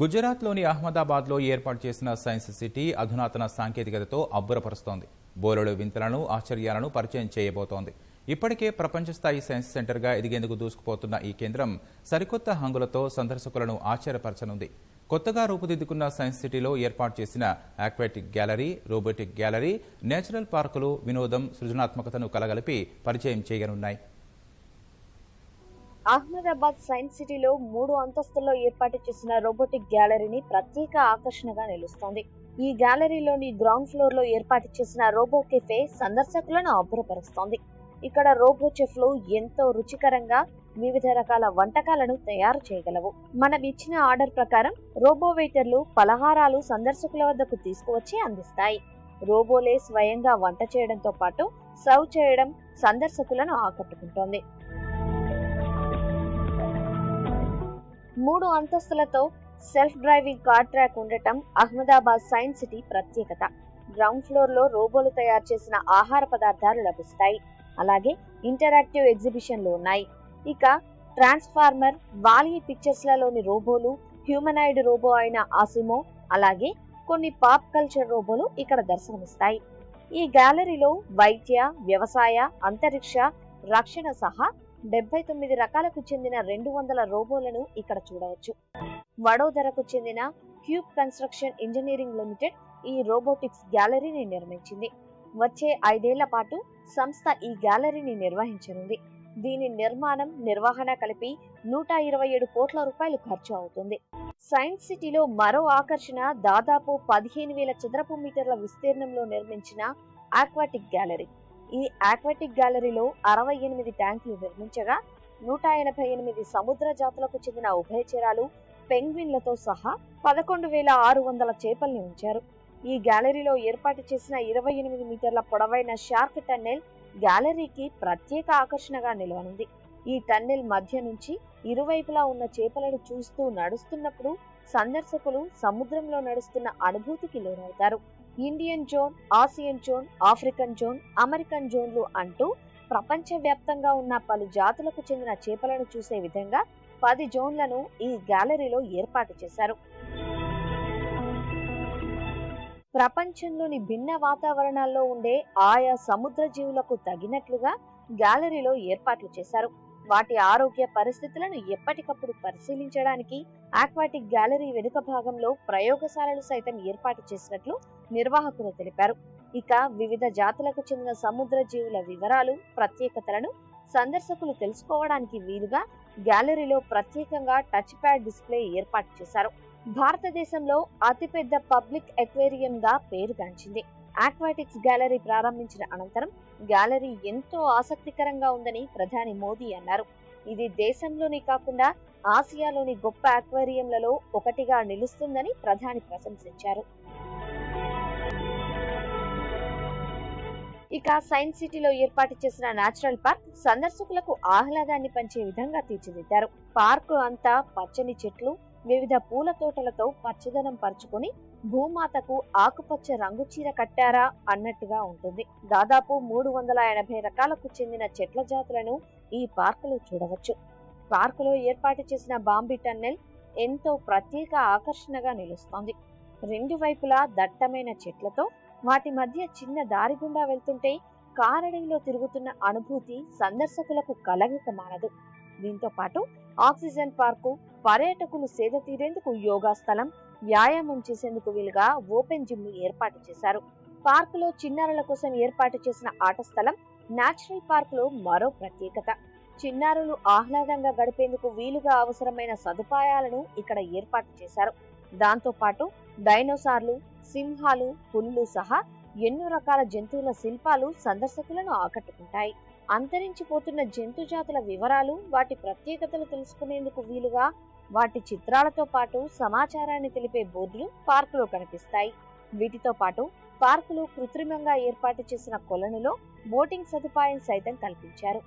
గుజరాత్లోని అహ్మదాబాద్లో ఏర్పాటు చేసిన సైన్స్ సిటీ అధునాతన సాంకేతికతతో అబ్బురపరుస్తోంది. బోలెడు వింతలను ఆశ్చర్యాలను పరిచయం చేయబోతోంది. ఇప్పటికే ప్రపంచ స్థాయి సైన్స్ సెంటర్గా ఎదిగేందుకు దూసుకుపోతున్న ఈ కేంద్రం సరికొత్త హంగులతో సందర్శకులను ఆశ్చర్యపరచనుంది. కొత్తగా రూపుదిద్దుకున్న సైన్స్ సిటీలో ఏర్పాటు చేసిన aquatic gallery robotic gallery natural పార్కులు వినోదం సృజనాత్మకతను కలగలిపి పరిచయం చేయనున్నాయి. అహ్మదాబాద్ సైన్స్ సిటీలో మూడు అంతస్తుల్లో ఏర్పాటు చేసిన రోబోటిక్ గ్యాలరీని ప్రత్యేక ఆకర్షణగా నిలుస్తోంది. ఈ గ్యాలరీలోని గ్రౌండ్ ఫ్లోర్లో ఏర్పాటు చేసిన రోబో కెఫే సందర్శకులను అబ్బురపరుస్తోంది. ఇక్కడ రోబో చెఫ్లు ఎంతో రుచికరంగా వివిధ రకాల వంటకాలను తయారు చేయగలవు. మనం ఇచ్చిన ఆర్డర్ ప్రకారం రోబో వెయిటర్లు పలహారాలు సందర్శకుల వద్దకు తీసుకువచ్చి అందిస్తాయి. రోబోలే స్వయంగా వంట చేయడంతో పాటు సర్వ్ చేయడం సందర్శకులను ఆకట్టుకుంటోంది. మూడు అంతస్తులతో సెల్ఫ్ డ్రైవింగ్ కార్ ట్రాక్ ఉండటం అహ్మదాబాద్ సైన్స్ సిటీ ప్రత్యేకత. గ్రౌండ్ ఫ్లోర్లో రోబోలు తయారు చేసిన ఆహార పదార్థాలు లభిస్తాయి. అలాగే ఇంటరాక్టివ్ ఎగ్జిబిషన్లు ఉన్నాయి. ఇక ట్రాన్స్ఫార్మర్ వాలీ పిక్చర్స్ లలోని రోబోలు హ్యూమనాయిడ్ రోబో అయిన ఆసిమో అలాగే కొన్ని పాప్ కల్చర్ రోబోలు ఇక్కడ దర్శనమిస్తాయి. ఈ గ్యాలరీలో వైద్య వ్యవసాయ అంతరిక్ష రక్షణ సహా డెబ్బై తొమ్మిది రకాలకు చెందిన రెండు వందల రోబోలను ఇక్కడ చూడవచ్చు. వడోదరకు చెందిన క్యూబ్ కన్స్ట్రక్షన్ ఇంజనీరింగ్ లిమిటెడ్ ఈ రోబోటిక్స్ గ్యాలరీని నిర్మించింది. వచ్చే ఐదేళ్ళ పాటు సంస్థ ఈ గ్యాలరీని నిర్వహించనుంది. దీని నిర్మాణం నిర్వహణ కలిపి నూట ఇరవై ఏడు కోట్ల రూపాయలు ఖర్చు అవుతుంది. సైన్స్ సిటీలో మరో ఆకర్షణ దాదాపు పదిహేను వేల చదరపు మీటర్ల విస్తీర్ణంలో నిర్మించిన ఆక్వాటిక్ గ్యాలరీ. ఈ ఆక్వాటిక్ గ్యాలరీలో అరవై ఎనిమిది ట్యాంకులు నిర్మించగా నూట ఎనభై ఎనిమిది సముద్ర జాతులకు చెందిన ఉభయచరాలు పెంగ్విన్లతో సహా పదకొండు వేల ఆరు వందల చేపల్ని ఉంచారు. ఈ గ్యాలరీలో ఏర్పాటు చేసిన ఇరవై ఎనిమిది మీటర్ల పొడవైన షార్క్ టన్నెల్ గ్యాలరీకి ప్రత్యేక ఆకర్షణగా నిలవనుంది. ఈ టన్నెల్ మధ్య నుంచి ఇరువైపులా ఉన్న చేపలను చూస్తూ నడుస్తున్నప్పుడు సందర్శకులు సముద్రంలో నడుస్తున్న అనుభూతికి లోనవుతారు. Indian zone Asian zone African zone American జోన్లు అంటూ ప్రపంచవ్యాప్తంగా ఉన్న పలు జాతులకు చెందిన చేపలను చూసే విధంగా పది జోన్లను ఈ గ్యాలరీలో ఏర్పాటు చేశారు. ప్రపంచంలోని భిన్న వాతావరణాల్లో ఉండే ఆయా సముద్ర జీవులకు తగినట్లుగా గ్యాలరీలో ఏర్పాట్లు చేశారు. వాటి ఆరోగ్య పరిస్థితులను ఎప్పటికప్పుడు పరిశీలించడానికి ఆక్వాటిక్ గ్యాలరీ వెనుక భాగంలో ప్రయోగశాలలు సైతం ఏర్పాటు చేసినట్లు నిర్వాహకులు తెలిపారు. ఇక వివిధ జాతులకు చెందిన సముద్ర జీవుల వివరాలు ప్రత్యేకతలను సందర్శకులు తెలుసుకోవడానికి వీలుగా గ్యాలరీలో ప్రత్యేకంగా టచ్ ప్యాడ్ డిస్ప్లే ఏర్పాటు చేశారు. భారతదేశంలో అతిపెద్ద పబ్లిక్ ఎక్వేరియం గా పేరుగాంచింది. ఆక్వాటిక్స్ గ్యాలరీ ప్రారంభించిన అనంతరం గ్యాలరీ ఎంతో ఆసక్తికరంగా ఉందని ప్రధాని మోదీ అన్నారు. ఇది దేశంలోనే కాకుండా ఆసియాలోని గొప్ప ఆక్వేరియంలలో ఒకటిగా నిలుస్తుందని ప్రధాని ప్రశంసించారు. ఇక సైన్స్ సిటీలో ఏర్పాటు చేసిన నేచురల్ పార్క్ సందర్శకులకు ఆహ్లాదాన్ని పంచే విధంగా తీర్చిదిద్దారు. పార్కు అంతా పచ్చని చెట్లు వివిధ పూల తోటలతో పచ్చదనం పరుచుకుని భూమాతకు ఆకుపచ్చ రంగు చీర కట్టారా అన్నట్టుగా ఉంటుంది. దాదాపు మూడు వందల ఎనభై రకాలకు చెందిన చెట్ల జాతులను ఈ పార్కులో చూడవచ్చు. పార్కులో ఏర్పాటు చేసిన బాంబీ టన్నెల్ ఎంతో ప్రత్యేక ఆకర్షణగా నిలుస్తోంది. రెండు వైపులా దట్టమైన చెట్లతో వాటి మధ్య చిన్న దారి గుండా వెళ్తుంటే కారడవిలో తిరుగుతున్న అనుభూతి సందర్శకులకు కలగక మానదు. దీంతో పాటు ఆక్సిజన్ పార్కు పర్యాటకులు సేద తీరేందుకు యోగా స్థలం వ్యాయామం చేసేందుకు వీలుగా ఓపెన్ జిమ్ ఏర్పాటు చేశారు. పార్కులో చిన్నారుల కోసం ఏర్పాటు చేసిన ఆట స్థలం నేచురల్ పార్కులో మరో ప్రత్యేకత. చిన్నారులు ఆహ్లాదంగా గడిపేందుకు వీలుగా అవసరమైన సదుపాయాలను ఇక్కడ ఏర్పాటు చేశారు. దాంతో పాటు డైనోసార్లు సింహాలు పులులు సహా ఎన్నో రకాల జంతువుల శిల్పాలు సందర్శకులను ఆకట్టుకుంటాయి. అంతరించిపోతున్న జంతు జాతుల వివరాలు వాటి ప్రత్యేకతలు తెలుసుకునేందుకు వీలుగా వాటి చిత్రాలతో పాటు సమాచారాన్ని తెలిపే బోర్డులు పార్కులో కనిపిస్తాయి. వీటితో పాటు పార్కులో కృత్రిమంగా ఏర్పాటు చేసిన కొలనులో బోటింగ్ సదుపాయం సైతం కల్పించారు.